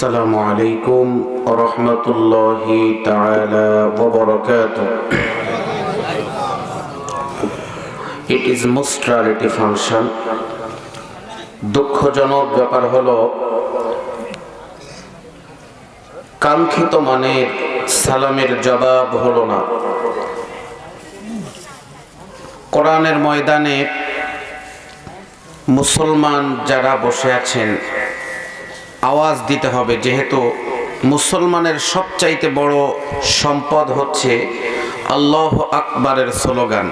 السلام عليكم ورحمة الله تعالى وبركاته It is most rarity function দুঃখজনক ব্যাপার হলো কাঙ্ক্ষিত মানের সালামের জবাব হলো না কোরআনের ময়দানে মুসলমান যারা বসে আছেন আওয়াজ দিতে হবে, যেহেতু মুসলমানের সবচাইতে বড় সম্পদ হচ্ছে আল্লাহ আকবরের স্লোগান।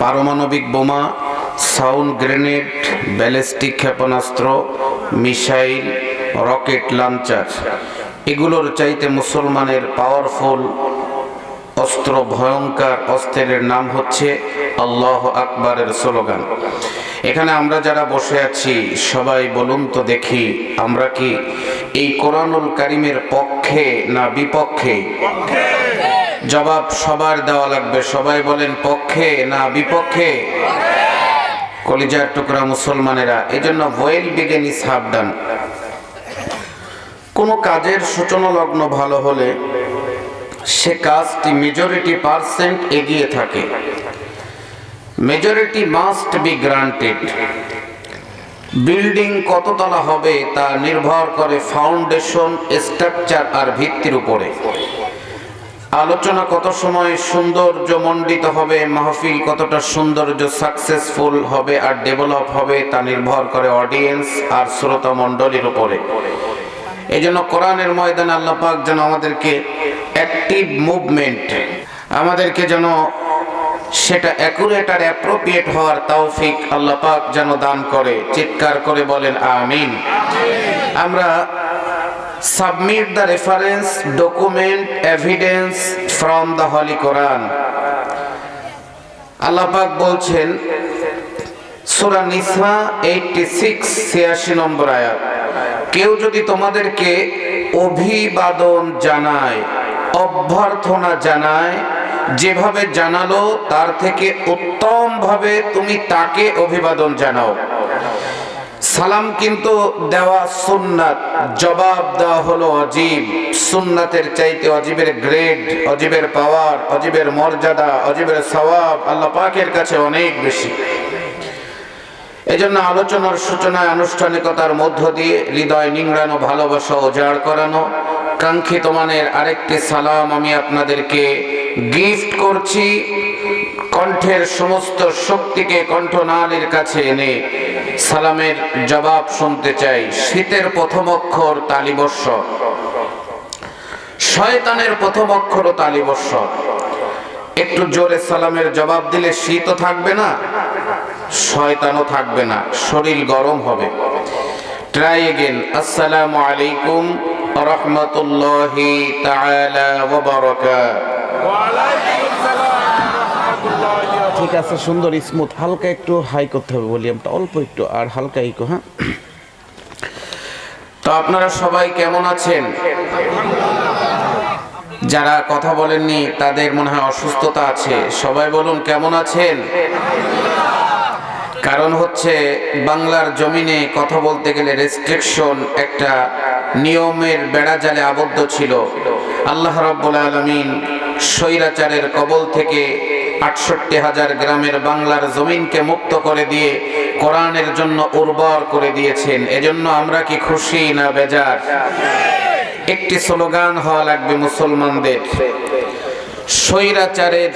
পারমাণবিক বোমা, সাউন্ড গ্রেনেড, ব্যালিস্টিক ক্ষেপণাস্ত্র, মিসাইল, রকেট লঞ্চার। এগুলোর চাইতে মুসলমানের পাওয়ারফুল, অস্ত্র ভয়ঙ্কর, অস্ত্রের নাম হচ্ছে আল্লাহ আকবরের স্লোগান। এখানে আমরা যারা বসে আছি, সবাই বলুন তো দেখি, আমরা কি এই কোরআনুল কারিমের পক্ষে না বিপক্ষে? জবাব সবার দেওয়া লাগবে। সবাই বলেন পক্ষে না বিপক্ষে? কলিজার টুকরা মুসলমানেরা, এজন্য well begun is half done. কোনো কাজের সূচনা লগ্ন ভালো হলে সে কাজটি মেজরিটি পার্সেন্ট এগিয়ে থাকে। Majority must be granted building কততলা হবে তা নির্ভর করে ফাউন্ডেশন স্ট্রাকচার আর ভিত্তির উপরে। আলোচনা কত সময় সৌন্দর্য মণ্ডিত হবে, মাহফিল কতটা সৌন্দর্য সাকসেসফুল হবে আর ডেভেলপ হবে তা নির্ভর করে অডিয়েন্স আর শ্রোতা মণ্ডলীর উপরে। এই জন্য কোরআনের ময়দানে আল্লাহ পাক যেন আমাদেরকে অ্যাক্টিভ মুভমেন্ট আমাদেরকে যেন সেটা অ্যাকুরেট আর অ্যাপ্রোপ্রিয়েট হওয়ার তৌফিক আল্লাহ পাক যেন দান করে। চিৎকার করে বলেন, আমিন। আমরা submit the reference document evidence from the holy Quran আল্লাহ পাক বলছেন, সূরা নিসা 86 86 নম্বর আয়াত, কেউ যদি তোমাদেরকে অভিবাদন জানায় অভ্যর্থনা জানায়, যেভাবে জানালো, তার থেকে উত্তম ভাবে তুমি তাকে অভিবাদন জানাও। সালাম কিন্তু দেওয়া সুন্নাত, জবাব দেওয়া হলো অজীব। সুন্নাতের চাইতে অজীবের গ্রেড, অজীবের পাওয়ার, অজীবের মর্যাদা, অজীবের সওয়াব আল্লাহ পাকের কাছে অনেক বেশি। এজন্য আলোচনার সূচনায়, আনুষ্ঠানিকতার মধ্য দিয়ে হৃদয় নিংড়ানো, ভালোবাসা উজাড় করানো কাঙ্ক্ষিত মানের আরেকটি সালাম আমি আপনাদেরকে গিফট করছি। কণ্ঠের সমস্ত শক্তিকে কণ্ঠনালীর কাছে এনে সালামের জবাব শুনতে চাই। শীতের প্রথম অক্ষর তালিবর্ষ। শয়তানের প্রথম অক্ষর তালিবর্ষ। একটু জোরে সালামের জবাব দিলে শীতও থাকবে না, শয়তানও থাকবে না, শরীর গরম হবে। ট্রাই এগেন আসসালামু আলাইকুম রহমতুল্লাহি তাআলা ওয়া ঠিক আছে সুন্দর স্মুথ হালকা একটু হাই করতে হবে ভলিউমটা অল্প একটু আর হালকা ইকো হ্যাঁ? তো আপনারা সবাই কেমন আছেন? যারা কথা বলেননি তাদের মনে হয় অসুস্থতা আছে। সবাই বলুন কেমন আছেন? কারণ হচ্ছে বাংলার জমিনে কথা বলতে গেলে রেস্ট্রিকশন একটা নিয়মের বেড়াজালে আবদ্ধ ছিল। আল্লাহ রাব্বুল আলামিন স্বৈরাচারের কবল থেকে আটষট্টি হাজার গ্রামের বাংলার জমিনকে মুক্ত করে দিয়ে কোরআনের জন্য উর্বর করে দিয়েছেন। এজন্য আমরা কি খুশি না বেজার? একটি স্লোগান হওয়া লাগবে মুসলমানদের। স্বৈরাচারের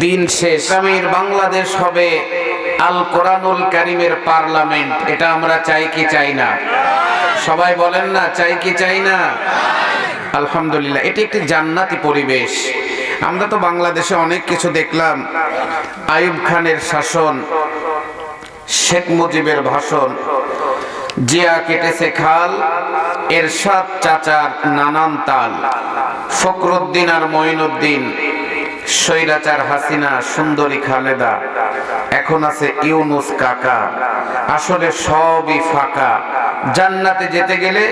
দিন শেষ। বাংলাদেশ হবে আল কোরআনুল কারিমের পার্লামেন্ট, এটা আমরা চাই কি চাই না? সবাই বলেন না, চাই কি চাই না? আলহামদুলিল্লাহ, এটি একটি জান্নাতি পরিবেশ। আমরা তো বাংলাদেশে অনেক কিছু দেখলাম। আইয়ুব খানের শাসন, শেখ মুজিবের ভাষণ, জিয়া কেটেছে খাল, এরশাদ চাচার নানান তাল, ফখরুদ্দিন আর মঈনুদ্দিন স্বৈরাচার হাসিনা, সুন্দরী খালেদা, এখন আছে ইউনুস কাকা। আসলে সবই ফাঁকা। জান্নাতে যেতে গেলে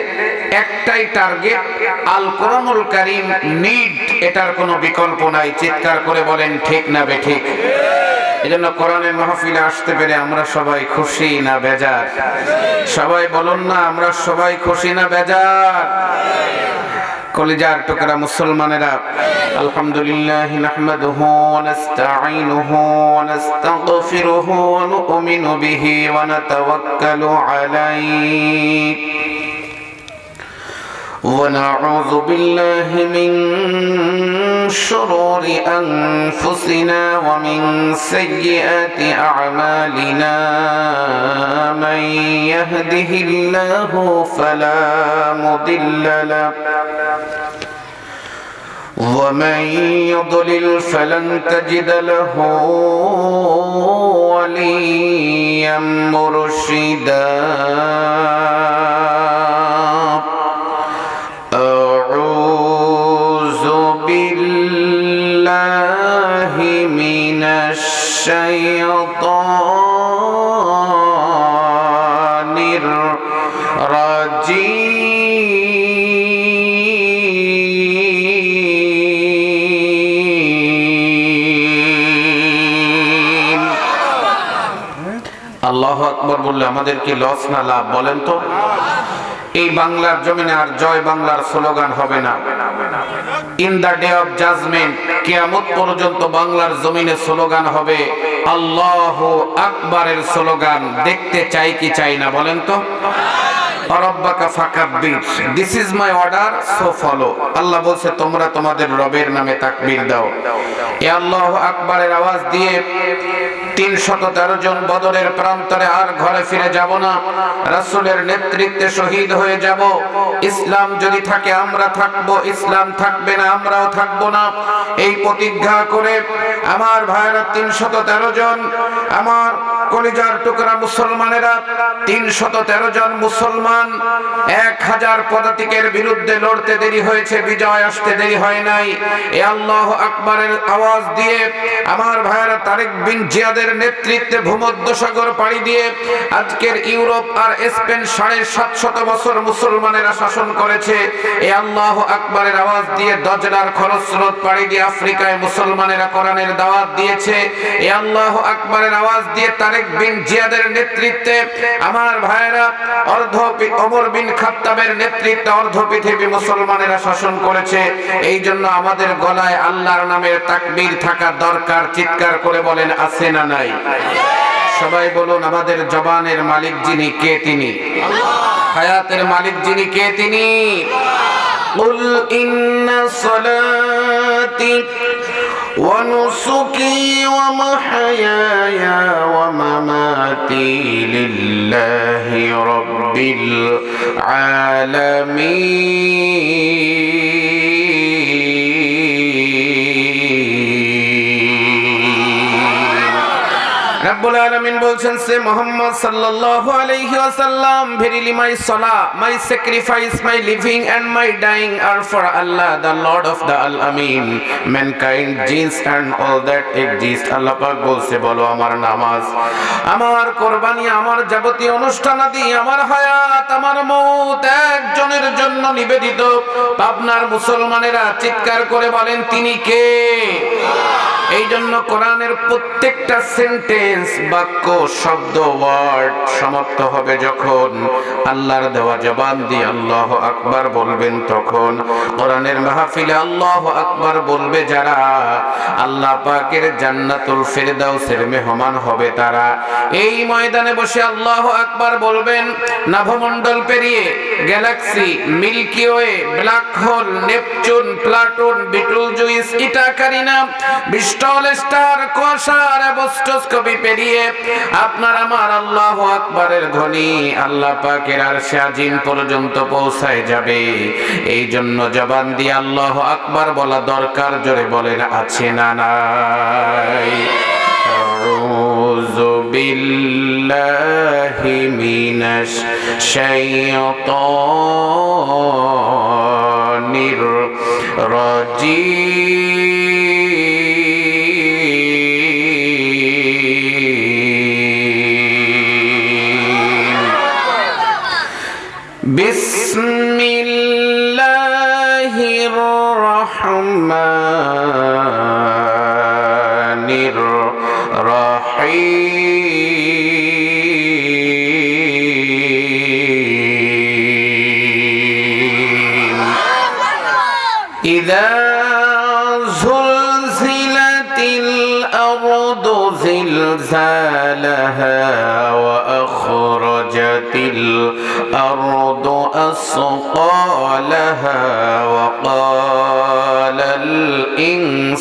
একটাই টার্গেট আল কোরআনুল কারীম নিড এটার কোনো বিকল্প নাই। চিৎকার করে বলেন, ঠিক না বে, ঠিক। এই জন্য কোরআনের মাহফিলে আসতে পেরে আমরা সবাই খুশি না বেজার? সবাই বলুন না, আমরা সবাই খুশি না বেজার? কলিজার টুকরা মুসলমানেরা আলহামদুলিল্লাহ নাহমাদুহু ওয়া নাস্তাঈনুহু ওয়া নাস্তাগফিরুহু ওয়া নু'মিনু বিহি ওয়া নাতাওয়াক্কালু আলাইহি ونعوذ بالله من شرور أنفسنا ومن سيئات أعمالنا من يهده الله فلا مضل له ومن يضلل فلن تجد له وليا مرشدا أعوذ بالله من الشيطان আকবর বললে আমাদের কি লস না লাভ, বলেন তো। এই বাংলার জমিনে আর জয় বাংলার স্লোগান হবে না। In the day of judgement কিয়ামত পর্যন্ত বাংলার জমিনে স্লোগান হবে আল্লাহ আকবরের স্লোগান। দেখতে চাই কি চাই না, বলেন তো। ইজ মাই অর্ডার ফলো আল্লাহ তোমরা তোমাদের রবের নামে তাকবীর দাও। এ আল্লাহ আকবরের আওয়াজ দিয়ে তিনশত তেরো জন বদরের প্রান্তরে আর ঘরে ফিরে যাব না। রাসূলের নেতৃত্বে শহীদ হয়ে যাব। ইসলাম যদি থাকে, আমরা থাকব। ইসলাম থাকবে না, আমরাও থাকব না। এই প্রতিজ্ঞা করে আমার ভাইরা তিনশত তেরো জন, আমার কলিজার টুকরা মুসলমানেরা তিনশত তেরো জন মুসলমান, এক হাজার পদাতিকের বিরুদ্ধে লড়তে দেরি হয়েছে, বিজয় আসতে দেরি হয় নাই। এ আল্লাহ আকবরের আওয়াজ দিয়ে আমার ভাইয়েরা তারেক বিন জিয়াদের নেতৃত্বে ভূমধ্য সাগর পাড়ি দিয়ে আজকের ইউরোপ আর স্পেন সাড়ে সাতশত বছর মুসলমানেরা শাসন করেছে। এ আল্লাহ আকবরের আওয়াজ দিয়ে দজরার খরচ স্রোত পাড়ি দিয়ে আফ্রিকায় মুসলমানেরা কোরআনের দাওয়াত দিয়েছে। এ আল্লাহ আকবরের আওয়াজ দিয়ে তারেক বিন জিয়াদের নেতৃত্বে আমার ভাইয়েরা অর্ধ ওমর বিন খাত্তাবের নেতৃত্বে অর্ধ পৃথিবী মুসলমানেরা শাসন করেছে। এই জন্য আমাদের গলায় আল্লাহর নামের তাকবীর থাকা দরকার, চিৎকার করে বলেন আছে না। নাই সবাই বলুন আমাদের জবানের মালিক যিনি কে তিনি হায়াতের মালিক যিনি কে তিনি قل إن صلاتي ونسكي ومحياي ومماتي لله رب العالمين রাব্বুল আলামিন বলছেন, সে মোহাম্মদ সাল্লাল্লাহু আলাইহি ওয়াসাল্লাম ভেরিলি মাই সালা my sacrifice my living and my dying are for Allah the lord of the Al Amin mankind jinns and all that exist আল্লাহ পাক বলছে, বলো আমার নামাজ, আমার কোরবানি, আমার যাবতীয় অনুষ্ঠানাদি আমার হায়াত, আমার মৌত একজনের জন্য নিবেদিত। পাবনার মুসলমানেরা চিৎকার করে বলেন, তিনি কে? এই জন্য কোরআনের প্রত্যেকটা সেন্টেন্স, বাক্য, শব্দ, ওয়ার্ড সমাপ্ত হবে যখন আল্লাহর দেওয়া জবান দিয়ে আল্লাহ আকবার বলবেন তখন কোরআনের মাহফিলে আল্লাহ আকবার বলবে যারা আল্লাহ পাকের জান্নাতুল ফেরদাউসের মেহমান হবে তারা। এই ময়দানে বসে আল্লাহ আকবার বলবেন, নাভমণ্ডল পেরিয়ে galaxy, milky way, black hole, Neptune, platoon, Bitul juice, Eta Carinae স্টল, স্টার কোষার কবি পেরিয়ে, আপনার আমার আল্লাহ আকবরের ঘনি আল্লাহ পাকের আর শাজিম পর্যন্ত পৌঁছায় যাবে। এই জন্য জবান দিয়ে আল্লাহ আকবর বলা দরকার, জোরে বলেন, আছে না নাই? বিল্লাহি মিনাশ শাইতানির রাজিম। الرحمن الرحيم. إذا زلزلت الأرض زلزالها وأخرجت الأرض أصقالها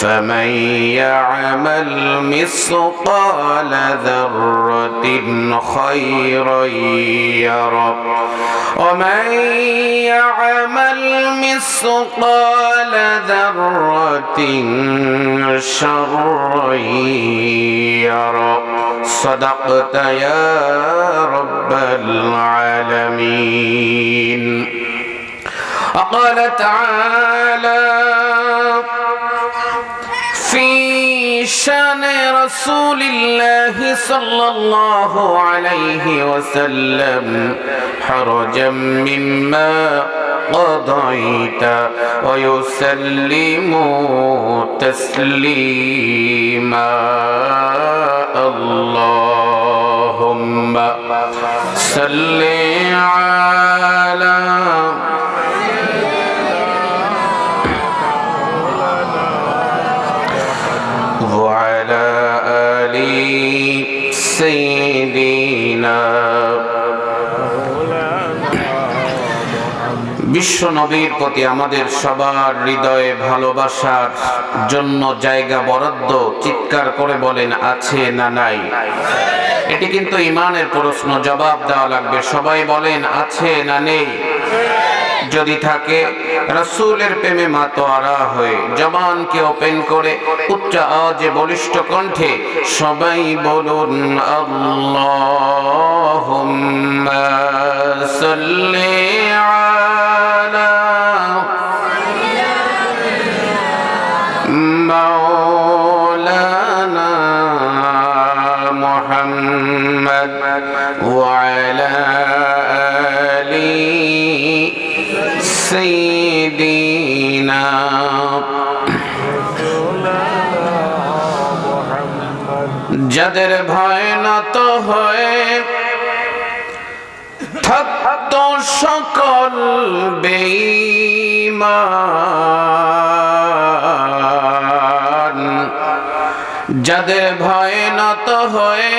فمن يعمل مثقال ذرة خيرا يره. ومن يعمل مثقال ذرة شرا يره. صدقت يا رب العالمين. وقال تعالى شان رسول الله صلى الله عليه وسلم. حرجا مما قضيت ويسلم تسليما. اللهم صل على বিশ্ব নবীর প্রতি আমাদের সবার হৃদয়ে ভালোবাসার জন্য জায়গা বরাদ্দ চিৎকার করে বলেন, আছে না নাই? এটি কিন্তু ইমানের প্রশ্ন, জবাব দেওয়া লাগবে। সবাই বলেন, আছে না নেই? যদি থাকে, রসুলের প্রেমে মাতোয়ারা হয়ে জবানকে ওপেন করে উচ্চ আওয়াজে বলিষ্ঠ কণ্ঠে, সবাই বলুন, আল্লাহুম্মা সাল্লি আলা مولانا محمد وعلى آل سيدنا যাদের ভয় নত হয়ে থাকত সকল বেঈমান যাদের ভয় নত হয়ে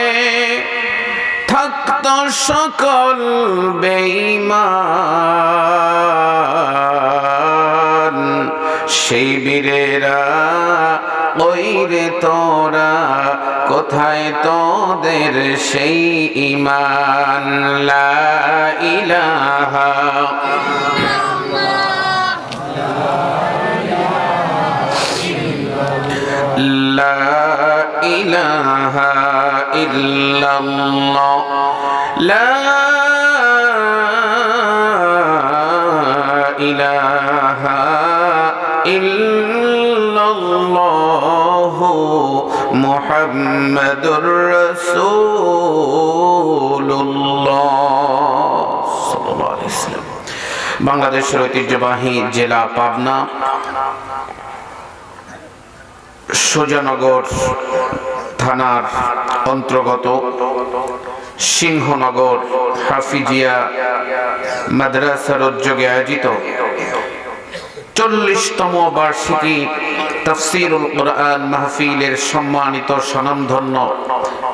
থাকত সকল বেঈমান। সেই বীরেরা, ওই রে তোরা, কোথায় তোদের সেই ইমান লা ইলাহা لا إله إلا الله لا إله إلا الله محمد رسول الله صلى الله عليه وسلم বাংলাদেশের ঐতিহ্যবাহী জেলা পাবনা সুজানগর থানার অন্তর্গত সিংহনগর হাফিজিয়া মাদ্রাসার উদ্যোগে আয়োজিত চল্লিশতম বার্ষিকী তফসিরুল কোরআন মাহফিলের সম্মানিত স্বনামধন্য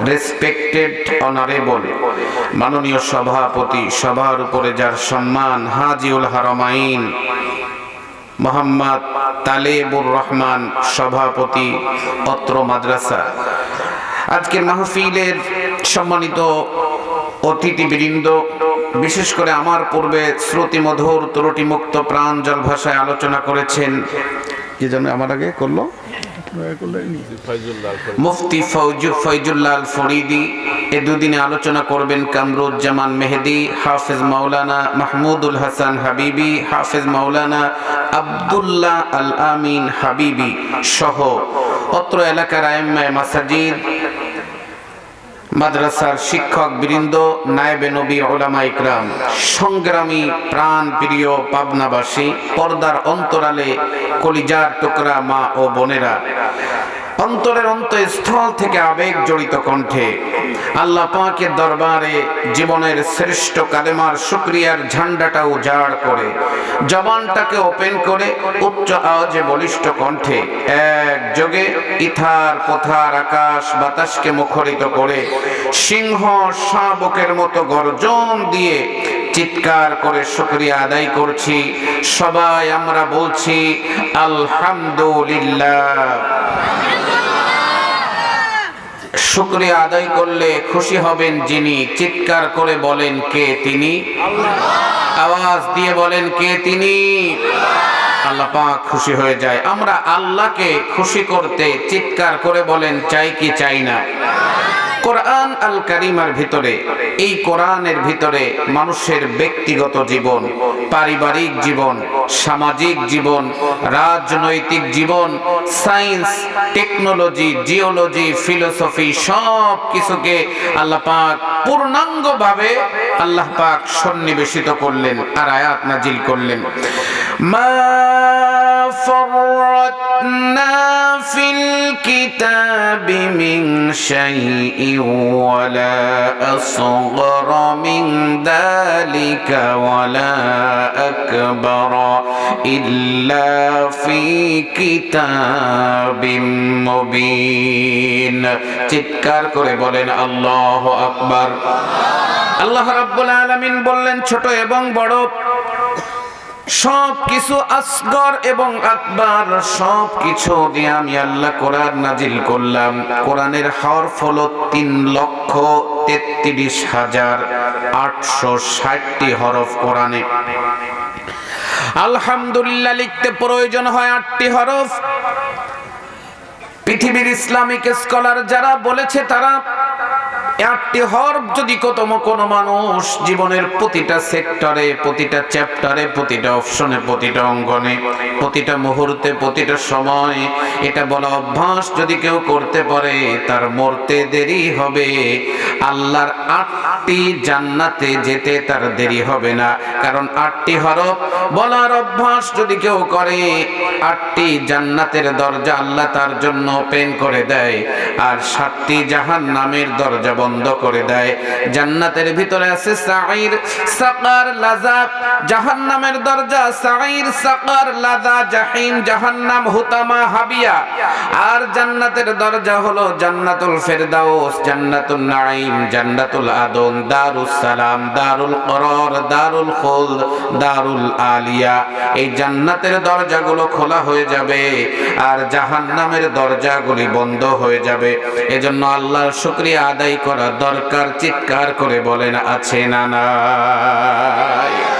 রেসপেক্টেড অনারেবল মাননীয় সভাপতি, সভার উপরে যার সম্মান হাজিউল হারমাইন মোহাম্মদ তালেবুর রহমান, সভাপতি পত্র মাদ্রাসা। আজকের মাহফিলের সম্মানিত অতিথিবৃন্দ, বিশেষ করে আমার পূর্বে শ্রুতি মধুর, ত্রুটি মুক্ত প্রাঞ্জল ভাষায় আলোচনা করেছেন কি জানো আমার আগে করল? মুফতি ফৌজু ফৈজুল্লাল ফরিদি, এ দুদিনে আলোচনা করবেন কামরুজ্জামান মেহেদি, হাফেজ মাওলানা মাহমুদুল হাসান হাবিবি, হাফেজ মাওলানা আব্দুল্লাহ আল আমিন হাবিবি সহ অত্র এলাকার আইম্মায় মাসাজিদ মাদ্রাসার শিক্ষক বৃন্দ, নায়েবে নবী ওলামা ইকরাম, সংগ্রামী প্রাণ প্রিয় পাবনাবাসী, পর্দার অন্তরালে কলিজার টুকরা মা ও বোনেরা। অন্তরের অন্তঃস্থল থেকে আবেগ জড়িত কণ্ঠে। আল্লাহ পাকের দরবারে জীবনের শ্রেষ্ঠ কালেমার শুক্রিয়ার ঝান্ডাটা উজাড় করে, জবানটাকে ওপেন করে উচ্চ আওয়াজে বলিষ্ঠ কণ্ঠে এক যোগে ইথার পথার আকাশ বাতাসকে মুখরিত করে, সিংহ শাবকের মতো গর্জন দিয়ে চিৎকার করে শুক্রিয়া আদায় করছি। সবাই আমরা বলছি, আলহামদুলিল্লাহ। শুক্রিয়া আদায় করলে খুশি হবেন যিনি। চিৎকার করে বলেন, কে তিনি? আওয়াজ দিয়ে বলেন, কে তিনি? আল্লাহ পাক খুশি হয়ে যায়। আমরা আল্লাহকে খুশি করতে চিৎকার করে বলেন, চাই কি চাই না? কোরআন আল কারিমার ভিতরে, এই কোরআনের ভিতরে মানুষের ব্যক্তিগত জীবন, পারিবারিক জীবন, সামাজিক জীবন, রাজনৈতিক জীবন, সায়েন্স, টেকনোলজি, জিওলজি, ফিলোসফি সব কিছুকে আল্লাহ পাক পূর্ণাঙ্গভাবে আল্লাহ পাক সন্নিবেশিত করলেন আর আয়াত নাজিল করলেন। মা ফরতনা في الكتاب من شيء ولا أصغر من ذلك ولا أكبر إلا في كتاب مبين চিৎকার করে বলেন আল্লাহ আকবার আল্লাহ রাব্বুল আলামিন বললেন ছোট এবং বড় সব কিছু আসগর এবং আকবার সব কিছু দিয়ে আমি আল্লাহ কোরআন নাজিল করলাম। কোরআনের হরফ হলো তিন লক্ষ তেত্রিশ হাজার আটশো ষাটটি হরফ কোরআনে। আলহামদুলিল্লাহ লিখতে প্রয়োজন হয় আটটি হরফ। পৃথিবীর ইসলামিক স্কলার যারা বলেছে তারা একটি হরফ যদি কতম কোনো মানুষ জীবনের প্রতিটা সেক্টরে, প্রতিটা চ্যাপ্টারে, প্রতিটা অপশনে, প্রতিটা অঙ্গনে, প্রতিটা মুহূর্তে, প্রতিটা সময় এটা বলা অভ্যাস যদি কেউ করতে পারে, তার মরতে দেরি হবে। আল্লাহর আটটি জান্নাতে যেতে তার দেরি হবে না। কারণ আটটি হরফ বলার অভ্যাস যদি কেউ করে, আটটি জান্নাতের দরজা আল্লাহ তার জন্য ওপেন করে দেয়। আর সাতটি জাহান নামের দরজা বন্ধ করে দেয়। জান্নাতের ভিতরে আছে সাইর সাকার লাজা জাহান্নামের দরজা সাইর সাকার লাজা জাহিম, জাহান্নাম, হুতামা, হাবিয়া। আর জান্নাতের দরজা হলো জান্নাতুল ফেরদাউস জান্নাতুল নাঈম, জান্নাতুল আদন, দারুস সালাম, দারুল করার, দারুল খুলদ দারুল আলিয়া। এই জান্নাতের দরজাগুলো খোলা হয়ে যাবে আর জাহান্নামের দরজাগুলি বন্ধ হয়ে যাবে। এজন্য আল্লাহর শুকরিয়া আদায় দরকার চিৎকার করে বলেন আছে না নাই?